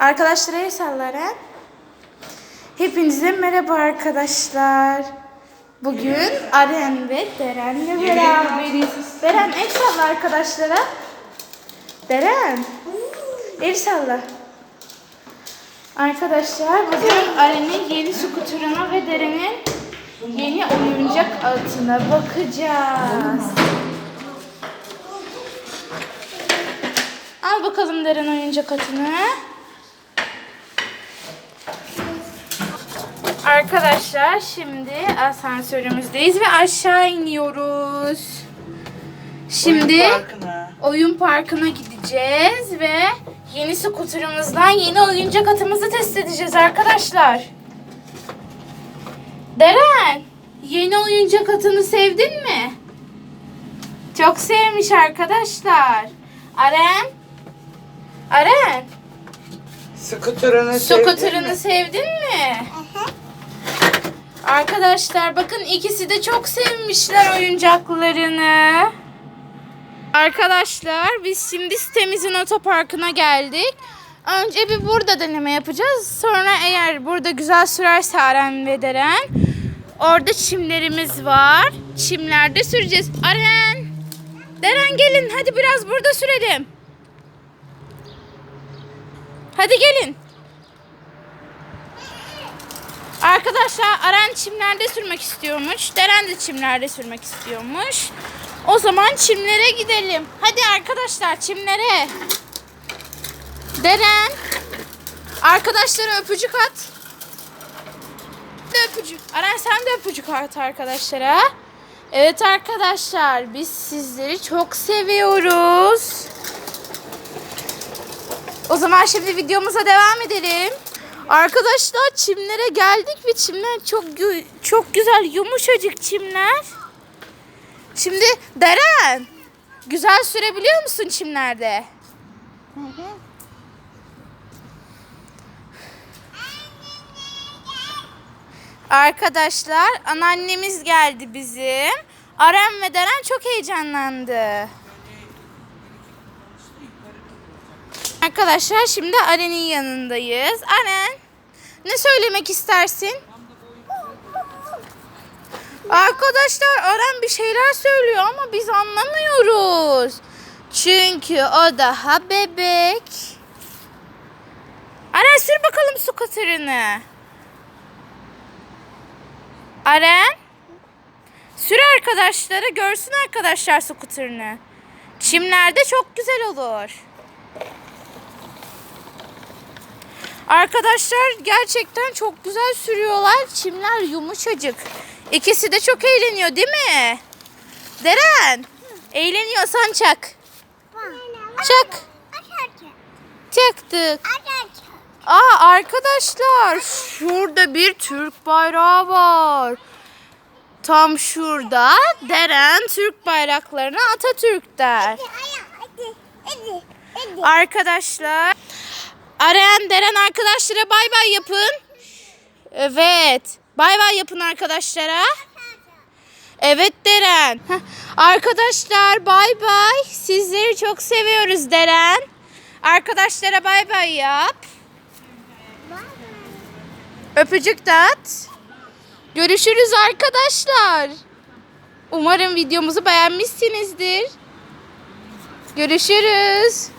Arkadaşlar el sallara. Hepinize merhaba arkadaşlar. Bugün Aren ve Deren'le beraberiz. Deren el salla arkadaşlara. Deren. El salla. Arkadaşlar bugün Aren'in yeni skuterına ve Deren'in yeni oyuncak atına bakacağız. Al bakalım Deren oyuncak atını. Arkadaşlar şimdi asansörümüzdeyiz ve aşağı iniyoruz. Şimdi Oyun parkına. oyun parkına gideceğiz ve yeni skuterımızdan yeni oyuncak atımızı test edeceğiz arkadaşlar. Deren, yeni oyuncak atını sevdin mi? Çok sevmiş arkadaşlar. Aren, Aren, Skuterını sevdin skuterını mi? sevdin mi? Arkadaşlar bakın ikisi de çok sevmişler oyuncaklarını. Arkadaşlar biz şimdi sitemizin otoparkına geldik. Önce bir burada deneme yapacağız. Sonra eğer burada güzel sürerse Aren ve Deren. Orada çimlerimiz var. Çimlerde süreceğiz. Aren! Deren gelin hadi biraz burada sürelim. Hadi gelin. Arkadaşlar Aren çimlerde sürmek istiyormuş. Deren de çimlerde sürmek istiyormuş. O zaman çimlere gidelim. Hadi arkadaşlar çimlere. Deren. Arkadaşlara öpücük at. De öpücük. Aren sen de öpücük at arkadaşlara. Evet arkadaşlar biz sizleri çok seviyoruz. O zaman şimdi videomuza devam edelim. Arkadaşlar çimlere geldik ve çimler çok çok güzel yumuşacık çimler. Şimdi Deren güzel sürebiliyor musun çimlerde? Arkadaşlar anneannemiz geldi bizim. Aren ve Deren çok heyecanlandı. Arkadaşlar şimdi Aren'in yanındayız. Aren ne söylemek istersin? Arkadaşlar Aren bir şeyler söylüyor ama biz anlamıyoruz. Çünkü o daha bebek. Aren sür bakalım su katırını. Aren sür arkadaşlara görsün arkadaşlar su kuturunu. Çimlerde çok güzel olur. Arkadaşlar gerçekten çok güzel sürüyorlar. Çimler yumuşacık. İkisi de çok eğleniyor değil mi? Deren. Eğleniyorsan çak. Çak. Çaktık. Aa arkadaşlar şurada bir Türk bayrağı var. Tam şurada Deren Türk bayraklarına Atatürk der. Arkadaşlar Aren Deren arkadaşlara bay bay yapın. Evet. Bay bay yapın arkadaşlara. Evet Deren. Arkadaşlar bay bay. Sizleri çok seviyoruz Deren. Arkadaşlara bay bay yap. Öpücük de. Görüşürüz arkadaşlar. Umarım videomuzu beğenmişsinizdir. Görüşürüz.